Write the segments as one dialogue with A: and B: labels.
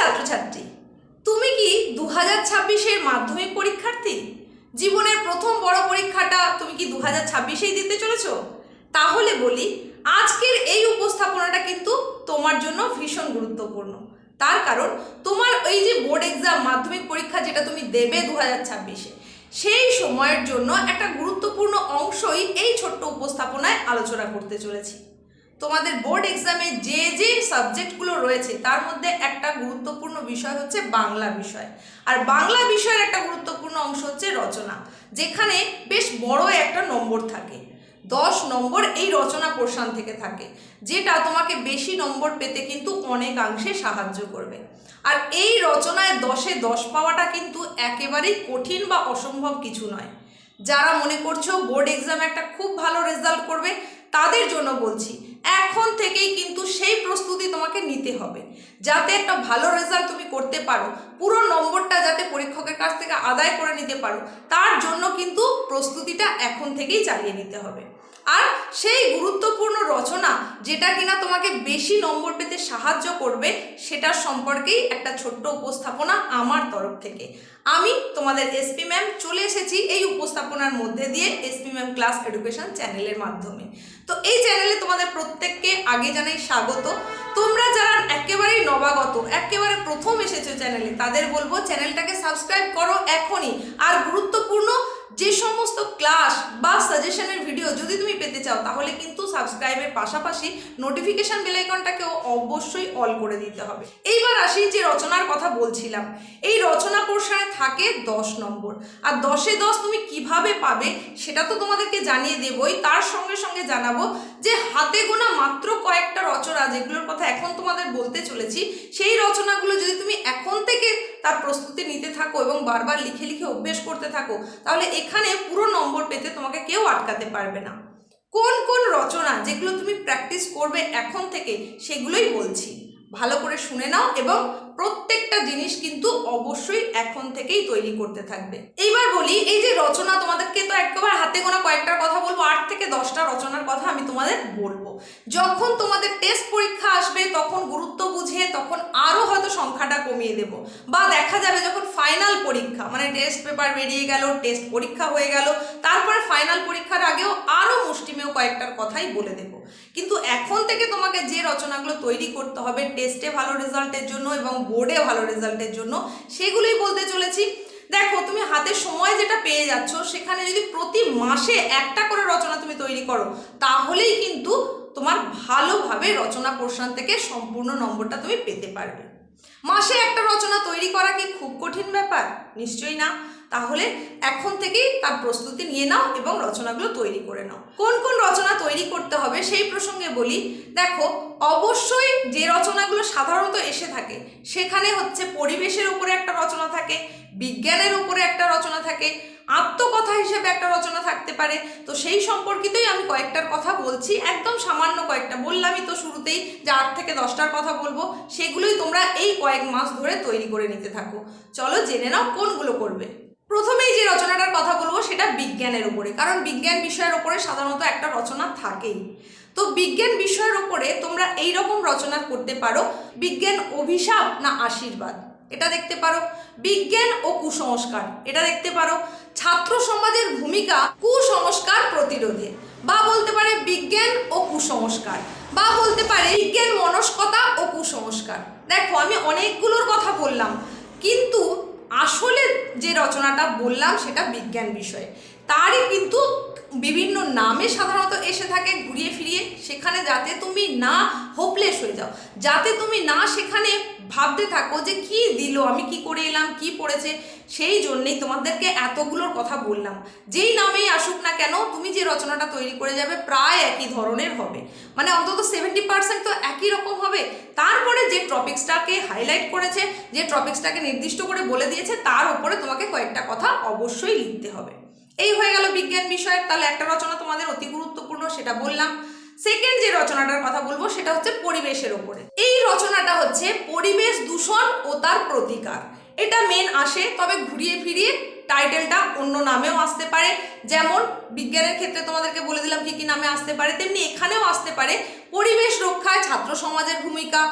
A: ছাত্রছাত্রী, তুমি কি দু হাজার ছাব্বিশের মাধ্যমিক পরীক্ষার্থী? জীবনের প্রথম বড় পরীক্ষাটা তুমি কি দু হাজার ছাব্বিশেই দিতে চলেছো? তাহলে বলি, আজকের এই উপস্থাপনাটা কিন্তু তোমার জন্য ভীষণ গুরুত্বপূর্ণ। তার কারণ, তোমার এই যে বোর্ড এক্সাম মাধ্যমিক পরীক্ষা যেটা তুমি দেবে দু হাজার ছাব্বিশে, সেই সময়ের জন্য একটা গুরুত্বপূর্ণ অংশই এই ছোট্ট উপস্থাপনায় আলোচনা করতে চলেছি। তোমাদের বোর্ড এক্সামে যে যে সাবজেক্টগুলো রয়েছে, তার মধ্যে একটা গুরুত্বপূর্ণ বিষয় হচ্ছে বাংলা বিষয়। আর বাংলা বিষয়ের একটা গুরুত্বপূর্ণ অংশ হচ্ছে রচনা, যেখানে বেশ বড় একটা নম্বর থাকে। দশ নম্বর এই রচনা পোর্শন থেকে থাকে, যেটা তোমাকে বেশি নম্বর পেতে কিন্তু অনেকাংশে সাহায্য করবে। আর এই রচনায় দশে দশ পাওয়াটা কিন্তু একেবারেই কঠিন বা অসম্ভব কিছু নয়। যারা মনে করছ বোর্ড এক্সামে একটা খুব ভালো রেজাল্ট করবে তাদের জন্য বলছি, এখন থেকেই কিন্তু সেই প্রস্তুতি তোমাকে নিতে হবে। যাতে একটা ভালো রেজাল্ট তুমি করতে পারো, পুরো নম্বরটা যাতে পরীক্ষকের কাছ থেকে আদায় করে নিতে পারো, তার জন্য কিন্তু প্রস্তুতিটা এখন থেকেই চালিয়ে নিতে হবে। আর সেই গুরুত্বপূর্ণ রচনা, যেটা কিনা তোমাকে বেশি নম্বর পেতে সাহায্য করবে, সেটার সম্পর্কেই একটা ছোট্ট উপস্থাপনা আমার তরফ থেকে। আমি তোমাদের এসপি ম্যাম চলে এসেছি এই উপস্থাপনার মধ্যে দিয়ে এসপি ম্যাম ক্লাস এডুকেশন চ্যানেলের মাধ্যমে। তো এই চ্যানেলে তোমাদের প্রত্যেককে আগে জানাই স্বাগত। তোমরা যারা একেবারেই নবাগত, একেবারে প্রথম এসেছ চ্যানেলে তাদের বলব চ্যানেলটাকে সাবস্ক্রাইব করো এখনই। আর গুরুত্বপূর্ণ যে সমস্ত ক্লাস বা সাজেশনের ভিডিও যদি তুমি পেতে চাও, তাহলে কিন্তু সাবস্ক্রাইবের পাশাপাশি নোটিফিকেশন বেল আইকনটাকেও অবশ্যই অল করে দিতে হবে। এইবার আসি যে রচনার কথা বলছিলাম। এই রচনা পোর্শনে থাকে দশ নম্বর। আর দশে দশ তুমি কীভাবে পাবে সেটা তো তোমাদেরকে জানিয়ে দেবই। তার সঙ্গে সঙ্গে জানাব যে হাতে গোনা মাত্র কয়েকটা রচনা যেগুলোর কথা এখন তোমাদের বলতে চলেছি, সেই রচনাগুলো যদি তুমি এখন থেকে তার প্রস্তুতি নিতে থাকো এবং বারবার লিখে লিখে অভ্যেস করতে থাকো, তাহলে এখানে পুরো নম্বর পেতে তোমাকে কেউ আটকাতে পারবে না। কোন কোন রচনা যেগুলো তুমি প্র্যাকটিস করবে এখন থেকে সেগুলোই বলছি। ভালো করে শুনে নাও এবং প্রত্যেকটা জিনিস কিন্তু অবশ্যই এখন থেকেই তৈরি করতে থাকবে। এইবার বলি, এই যে রচনা, তোমাদেরকে তো একেবারে হাতে গোনা কয়েকটার কথা বলব, আট থেকে দশটা রচনার কথা আমি তোমাদের বলব। যখন তোমাদের টেস্ট পরীক্ষা আসবে, তখন গুরুত্ব বুঝে, তখন আরও হয়তো সংখ্যাটা কমিয়ে দেব। বা দেখা যাবে যখন ফাইনাল পরীক্ষা মানে টেস্ট পেপার বেরিয়ে গেল টেস্ট পরীক্ষা হয়ে গেল, তারপরে ফাইনাল পরীক্ষার আগেও আরও মুষ্টিমেয় কয়েকটার কথাই বলে দেব। কিন্তু এখন থেকে তোমাকে যে রচনাগুলো তৈরি করতে হবে টেস্টে ভালো রেজাল্টের জন্য এবং বোর্ডে ভালো রেজাল্টের জন্য, সেগুলোই বলতে চলেছি। দেখো, তুমি হাতে সময় যেটা পেয়ে যাচ্ছ, সেখানে যদি প্রতি মাসে একটা করে রচনা তুমি তৈরি করো, তাহলেই কিন্তু তোমার ভালোভাবে রচনা পোর্শন থেকে সম্পূর্ণ নম্বরটা তুমি পেতে পারবে। মাসে একটা রচনা তৈরি করা কি খুব কঠিন ব্যাপার? নিশ্চয়ই না। তাহলে এখন থেকেই তার প্রস্তুতি নিয়ে নাও এবং রচনাগুলো তৈরি করে নাও। কোন কোন রচনা তৈরি করতে হবে সেই প্রসঙ্গে বলি, দেখো, অবশ্যই যে রচনাগুলো সাধারণত এসে থাকে, সেখানে হচ্ছে পরিবেশের উপরে একটা রচনা থাকে, বিজ্ঞানের উপরে একটা রচনা থাকে, আত্মকথা হিসেবে একটা রচনা থাকতে পারে। তো সেই সম্পর্কিতই আমি কয়েকটার কথা বলছি, একদম সামান্য কয়েকটা। বললামই তো শুরুতেই যে আট থেকে দশটার কথা বলব, সেগুলোই তোমরা এই কয়েক মাস ধরে তৈরি করে নিতে থাকো। চলো জেনে নাও কোনগুলো করবে। প্রথমেই যে রচনাটার কথা বলব সেটা বিজ্ঞানের উপরে, কারণ বিজ্ঞান বিষয়ের উপরে সাধারণত একটা রচনা থাকেই। তো বিজ্ঞান বিষয়ের উপরে তোমরা এই রকম রচনা করতে পারো, বিজ্ঞান অভিশাপ না আশীর্বাদ। এটা দেখতে পারো। বিজ্ঞান ও কুসংস্কার, এটা দেখতে পারো। ছাত্র সমাজের ভূমিকা, কুসংস্কার প্রতিরোধে। বা বলতে পারে বিজ্ঞান ও কুসংস্কার। বা বলতে পারে বিজ্ঞান মনস্কতা ও কুসংস্কার। দেখো, আমি অনেকগুলোর কথা বললাম, কিন্তু আসলে যে রচনাটা বললাম সেটা বিজ্ঞান বিষয়ে। তারই কিন্তু বিভিন্ন নামে সাধারণত এসে থাকে ঘুরিয়ে ফিরিয়ে, সেখানে যাতে তুমি না হোপলেস হয়ে যাও। যাতে তুমি না সেখানে ভাবতে থাকো যে কি দিল, আমি কি করে এলাম, কি পড়েছে সেই জন্যেই তোমাদেরকে এতগুলোর কথা বললাম। যেই নামেই আসুক না কেন, তুমি যে রচনাটা তৈরি করে যাবে প্রায় একই ধরনের হবে। মানে অন্তত সেভেন্টি পার্সেন্ট তো একই রকম হবে। তারপরে যে টপিক্সটাকে হাইলাইট করেছে, যে টপিক্সটাকে নির্দিষ্ট করে বলে দিয়েছে, তার উপরে তোমাকে কয়েকটা কথা অবশ্যই লিখতে হবে। এই হয়ে গেল বিজ্ঞান বিষয়ের তাহলে একটা রচনা তোমাদের অতি গুরুত্বপূর্ণ, সেটা বললাম। সেকেন্ড যে রচনাটার কথা বলব, সেটা হচ্ছে পরিবেশের ওপরে এই রচনাটা হচ্ছে পরিবেশ দূষণ ও তার প্রতিকার। এটা মেন আসে, তবে ঘুরিয়ে ফিরিয়ে টাইটেলটা অন্য নামেও আসতে পারে। যেমন বিজ্ঞানের ক্ষেত্রে তোমাদেরকে বলে দিলাম কি কি নামে আসতে পারে, তেমনি এখানেও আসতে পারে। পরিবেশ রক্ষায় ছাত্র সমাজের ভূমিকা,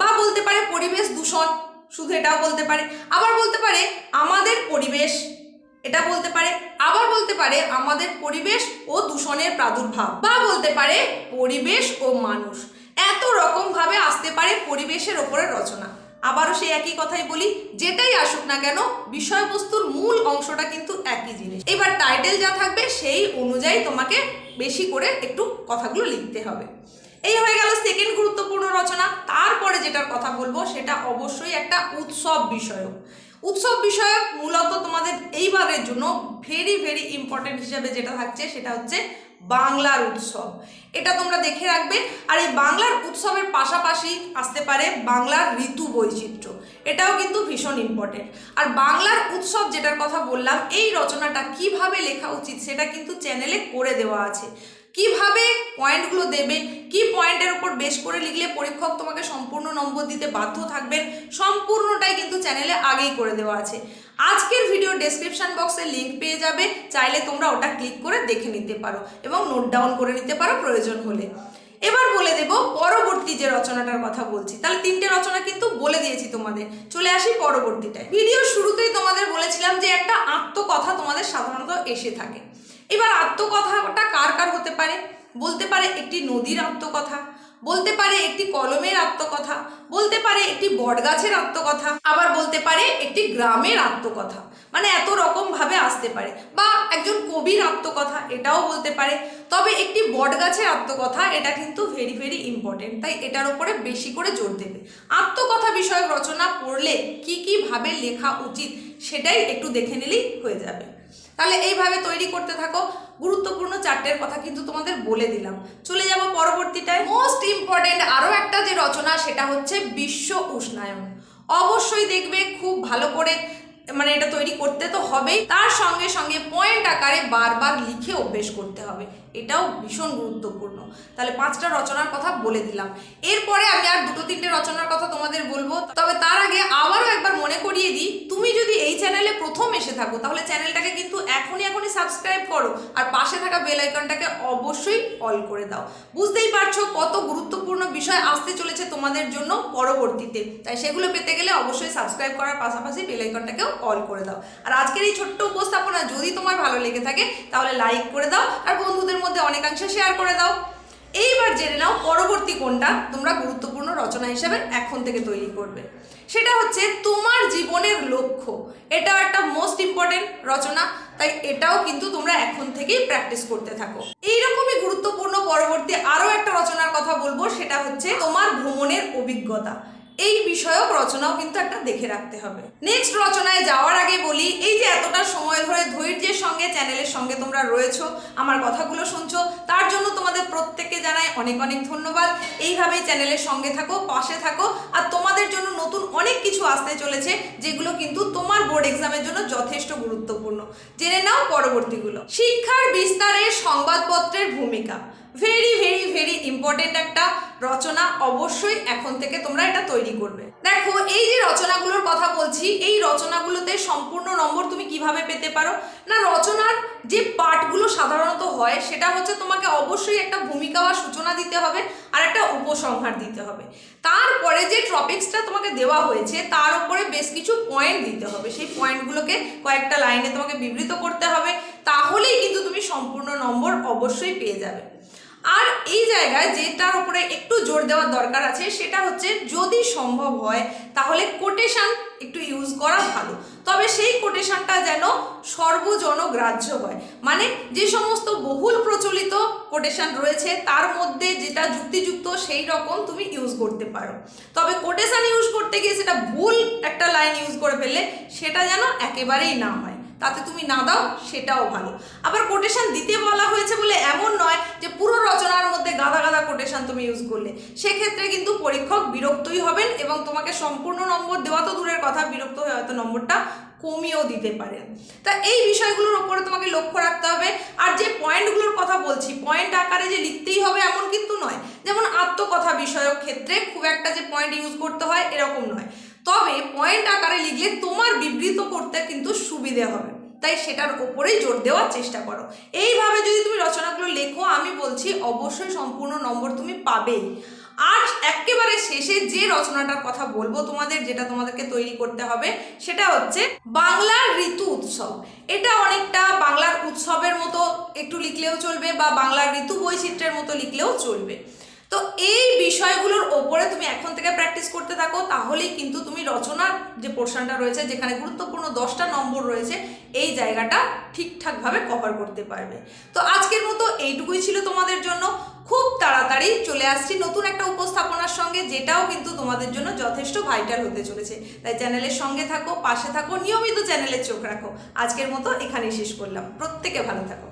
A: বা বলতে পারে পরিবেশ দূষণ, শুধু এটাও বলতে পারে। আবার বলতে পারে আমাদের পরিবেশ, এটা বলতে পারে। আবার বলতে পারে আমাদের পরিবেশ ও দূষণের প্রাদুর্ভাব, বা বলতে পারে পরিবেশ ও মানুষ। এত রকমভাবে আসতে পারে পরিবেশের ওপরে রচনা। আবারও সেই একই কথাই বলি, যেটাই আসুক না কেন, বিষয়বস্তুর মূল অংশটা কিন্তু একই জিনিস। এবার টাইটেল যা থাকবে, সেই অনুযায়ী তোমাকে বেশি করে একটু কথাগুলো লিখতে হবে। এই হয়ে গেল সেকেন্ড গুরুত্বপূর্ণ রচনা। তারপরে যেটার কথা বলব, সেটা অবশ্যই একটা উৎসব বিষয়ক। উৎসব বিষয়ক মূলত তোমাদের এইবারের জন্য ভেরি ভেরি ইম্পর্টেন্ট হিসাবে যেটা থাকছে, সেটা হচ্ছে বাংলার উৎসব। এটা তোমরা দেখে রাখবে। আর এই বাংলার উৎসবের পাশাপাশি আসতে পারে বাংলার ঋতু বৈচিত্র্য। এটাও কিন্তু ভীষণ ইম্পর্টেন্ট আর বাংলার উৎসব যেটার কথা বললাম, এই রচনাটা কীভাবে লেখা উচিত সেটা কিন্তু চ্যানেলে করে দেওয়া আছে। কীভাবে পয়েন্টগুলো দেবে, কি পয়েন্টের উপর বেশ করে লিখলে পরীক্ষক তোমাকে সম্পূর্ণ নম্বর দিতে বাধ্য থাকবেন, সম্পূর্ণটাই কিন্তু চ্যানেলে আগেই করে দেওয়া আছে। আজকের ভিডিও ডেসক্রিপশন বক্সে লিংক পেয়ে যাবে। চাইলে তোমরা ওটা ক্লিক করে দেখে নিতে পারো এবং নোট ডাউন করে নিতে পারো প্রয়োজন হলে। এবার বলে দেব পরবর্তী যে রচনাটার কথা বলছি। তাহলে তিনটে রচনা কিন্তু বলে দিয়েছি তোমাদের। চলে আসি পরবর্তীটায়। ভিডিও শুরুতেই তোমাদের বলেছিলাম যে একটা আত্মকথা তোমাদের সাধারণত এসে থাকে। এবার আত্মকথাটা কার কার হতে পারে? বলতে পারে একটি নদীর আত্মকথা। বলতে পারে একটি কলমের আত্মকথা, বলতে পারে একটি বটগাছের আত্মকথা, আবার বলতে পারে একটি গ্রামের আত্মকথা। মানে এত রকম ভাবে আসতে পারে। বা একজন কবির আত্মকথা, এটাও বলতে পারে। তবে একটি বটগাছের আত্মকথা, এটা কিন্তু ভেরি ভেরি ইম্পর্টেন্ট তাই এটার উপরে বেশি করে জোর দেবে। আত্মকথা বিষয়ক রচনা পড়লে কি কি ভাবে লেখা উচিত, সেটাই একটু দেখে নিলেই হয়ে যাবে। তাহলে এইভাবে তৈরি করতে থাকো। গুরুত্বপূর্ণ চারটের কথা কিন্তু তোমাদের বলে দিলাম। চলে যাব পরবর্তীটায়। মোস্ট ইম্পর্টেন্ট আরও একটা যে রচনা, সেটা হচ্ছে বিশ্ব উষ্ণায়ন। অবশ্যই দেখবে, খুব ভালো করে মানে এটা তৈরি করতে তো হবেই। তার সঙ্গে সঙ্গে পয়েন্ট আকারে বারবার লিখে অভ্যেস করতে হবে। এটাও ভীষণ গুরুত্বপূর্ণ। তাহলে পাঁচটা রচনার কথা বলে দিলাম। এরপরে আমি আর দুটো তিনটে রচনার কথা তোমাদের বলব। তবে তার আগে আবারও একবার মনে করিয়ে দিই, তুমি যদি এই চ্যানেলে প্রথম এসে থাকো, তাহলে চ্যানেলটাকে কিন্তু এখনই এখনই সাবস্ক্রাইব করো আর পাশে থাকা বেল আইকনটাকে অবশ্যই অল করে দাও। বুঝতেই পারছ কত গুরুত্বপূর্ণ বিষয় আসতে চলেছে তোমাদের জন্য পরবর্তীতে। তাই সেগুলো পেতে গেলে অবশ্যই সাবস্ক্রাইব করার পাশাপাশি বেল আইকনটাকেও অল করে দাও। আর আজকের এই ছোট্ট উপস্থাপনা যদি তোমার ভালো লেগে থাকে, তাহলে লাইক করে দাও। আর বন্ধুদের মধ্যে অনেকাংশে শেয়ার করে দাও। এইবার জেনে নাও পরবর্তী কোনটা তোমরা গুরুত্বপূর্ণ রচনা হিসেবে এখন থেকে তৈরি করবে। সেটা হচ্ছে তোমার জীবনের লক্ষ্য। এটাও একটা মোস্ট ইম্পর্টেন্ট রচনা, তাই এটাও কিন্তু তোমরা এখন থেকেই প্র্যাকটিস করতে থাকো। এইরকমই গুরুত্বপূর্ণ পরবর্তী আরও একটা রচনার কথা বলব, সেটা হচ্ছে তোমার ভ্রমণের অভিজ্ঞতা। এই বিষয়ক রচনাও কিন্তু একটা দেখে রাখতে হবে। নেক্সট রচনায় যাওয়ার আগে বলি, এই যে এতটা সময় ধরে ধৈর্যের সঙ্গে চ্যানেলের সঙ্গে তোমরা রয়েছো, আমার কথাগুলো শুনছো, তার জন্য তোমাদের প্রত্যেককে জানাই অনেক অনেক ধন্যবাদ। এইভাবেই চ্যানেলের সঙ্গে থাকো, পাশে থাকো, আর তোমাদের জন্য নতুন অনেক কিছু আসতে চলেছে, যেগুলো কিন্তু তোমার বোর্ড এক্সামের জন্য যথেষ্ট গুরুত্বপূর্ণ। জেনে নাও পরবর্তীগুলো। শিক্ষার বিস্তারে সংবাদপত্রের ভূমিকা। ভেরি ভেরি ভেরি ইম্পর্টেন্ট একটা রচনা অবশ্যই এখন থেকে তোমরা এটা তৈরি করবে। দেখো, এই যে রচনাগুলোর কথা বলছি, এই রচনাগুলোতে সম্পূর্ণ নম্বর তুমি কীভাবে পেতে পারো? না, রচনার যে পার্টগুলো সাধারণত হয়, সেটা হচ্ছে তোমাকে অবশ্যই একটা ভূমিকা বা সূচনা দিতে হবে আর একটা উপসংহার দিতে হবে। তারপরে যে টপিক্সটা তোমাকে দেওয়া হয়েছে, তার উপরে বেশ কিছু পয়েন্ট দিতে হবে। সেই পয়েন্টগুলোকে কয়েকটা লাইনে তোমাকে বিবৃত করতে হবে, তাহলেই কিন্তু তুমি সম্পূর্ণ নম্বর অবশ্যই পেয়ে যাবে। আর এই জায়গায় যেটার উপরে একটু জোর দেওয়ার দরকার আছে, সেটা হচ্ছে যদি সম্ভব হয়, তাহলে কোটেশান একটু ইউজ করা ভালো। তবে সেই কোটেশনটা যেন সর্বজনগ্রাহ্য হয়। মানে যে সমস্ত বহুল প্রচলিত কোটেশন রয়েছে, তার মধ্যে যেটা যুক্তিযুক্ত সেই রকম তুমি ইউজ করতে পারো। তবে কোটেশন ইউজ করতে গিয়ে সেটা ভুল একটা লাইন ইউজ করে ফেললে, সেটা যেন একেবারেই না হয়। তাতে তুমি না দাও, সেটাও ভালো। আবার কোটেশন দিতে বলা হয়েছে বলে এমন নয় যে পুরো রচনার মধ্যে গাদা গাদা কোটেশন তুমি ইউজ করলে। সেক্ষেত্রে কিন্তু পরীক্ষক বিরক্তই হবেন এবং তোমাকে সম্পূর্ণ নম্বর দেওয়া তো দূরের কথা, বিরক্ত হয়ে হয়তো নম্বরটা কমিয়েও দিতে পারেন। তা এই বিষয়গুলোর ওপরে তোমাকে লক্ষ্য রাখতে হবে। আর যে পয়েন্টগুলোর কথা বলছি পয়েন্ট আকারে যে লিখতেই হবে এমন কিন্তু নয়। যেমন আত্মকথা বিষয়ক ক্ষেত্রে খুব একটা যে পয়েন্ট ইউজ করতে হয় এরকম নয়। তবে পয়েন্ট আকারে লিখলে তোমার বিবৃত করতে কিন্তু সুবিধে হবে। তাই সেটার ওপরেই জোর দেওয়ার চেষ্টা করো। এইভাবে যদি তুমি রচনাগুলো লেখো, আমি বলছি অবশ্যই সম্পূর্ণ নম্বর তুমি পাবেই। আর একেবারে শেষে যে রচনাটার কথা বলব তোমাদের, যেটা তোমাদেরকে তৈরি করতে হবে, সেটা হচ্ছে বাংলার ঋতু উৎসব। এটা অনেকটা বাংলার উৎসবের মতো একটু লিখলেও চলবে বা বাংলার ঋতু বৈচিত্র্যের মতো লিখলেও চলবে। তো এই বিষয়গুলোর ওপরে তুমি এখন থেকে প্র্যাকটিস করতে থাকো, তাহলেই কিন্তু তুমি রচনার যে পোর্শনটা রয়েছে, যেখানে গুরুত্বপূর্ণ দশটা নম্বর রয়েছে, এই জায়গাটা ঠিকঠাকভাবে কভার করতে পারবে। তো আজকের মতো এইটুকুই ছিল তোমাদের জন্য। খুব তাড়াতাড়ি চলে আসছি নতুন একটা উপস্থাপনার সঙ্গে, যেটাও কিন্তু তোমাদের জন্য যথেষ্ট ভাইটাল হতে চলেছে। তাই চ্যানেলের সঙ্গে থাকো, পাশে থাকো, নিয়মিত চ্যানেলের চোখ রাখো। আজকের মতো এখানেই শেষ করলাম। প্রত্যেকে ভালো থাকো।